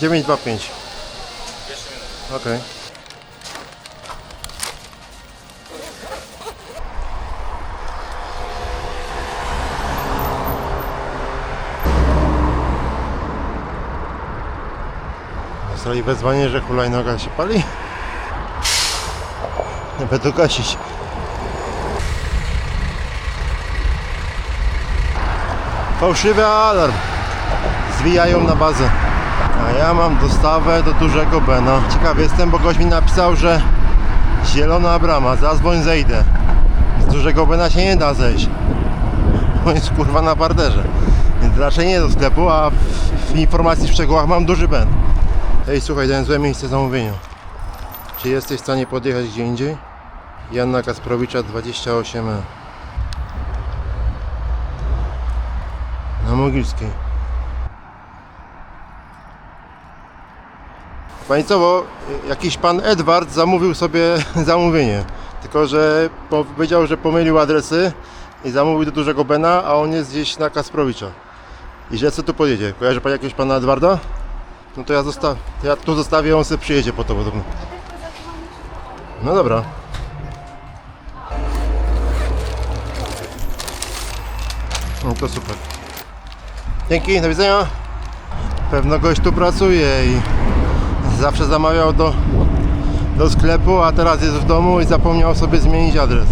925. Okej. Dostali wezwanie, że hulajnoga się pali? Będę gasić. Fałszywy alarm. Zwijają na bazę. A ja mam dostawę do dużego Bena. Ciekawy jestem, bo gość mi napisał, że zielona brama, zadzwoń zejdę. Z dużego Bena się nie da zejść. On jest kurwa na parterze. Więc raczej nie do sklepu, a w, w informacji w szczegółach mam duży Ben. Ej, słuchaj, dałem złe miejsce zamówienia. Czy jesteś w stanie podjechać gdzie indziej? Janna Kasprowicza 28E. Na Mogilskiej. Bo jakiś pan Edward zamówił sobie zamówienie. Tylko, że powiedział, że pomylił adresy i zamówił do dużego Bena, a on jest gdzieś na Kasprowicza. I że co tu pojedzie? Kojarzy pan jakiegoś pana Edwarda? No to ja, zosta- to ja tu zostawię, on sobie przyjedzie po to podobno. No dobra. No to super. Dzięki, do widzenia. Pewno gość tu pracuje i zawsze zamawiał do, do sklepu, a teraz jest w domu i zapomniał sobie zmienić adres.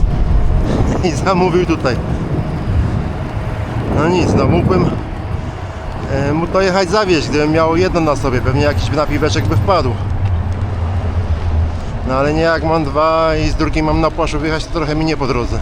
I zamówił tutaj. No nic, no mógłbym e, mu to jechać zawieźć, gdybym miał jedno na sobie, pewnie jakiś napiweczek by wpadł. No ale nie jak mam dwa i z drugim mam na płaszu wyjechać, to trochę mi nie po drodze.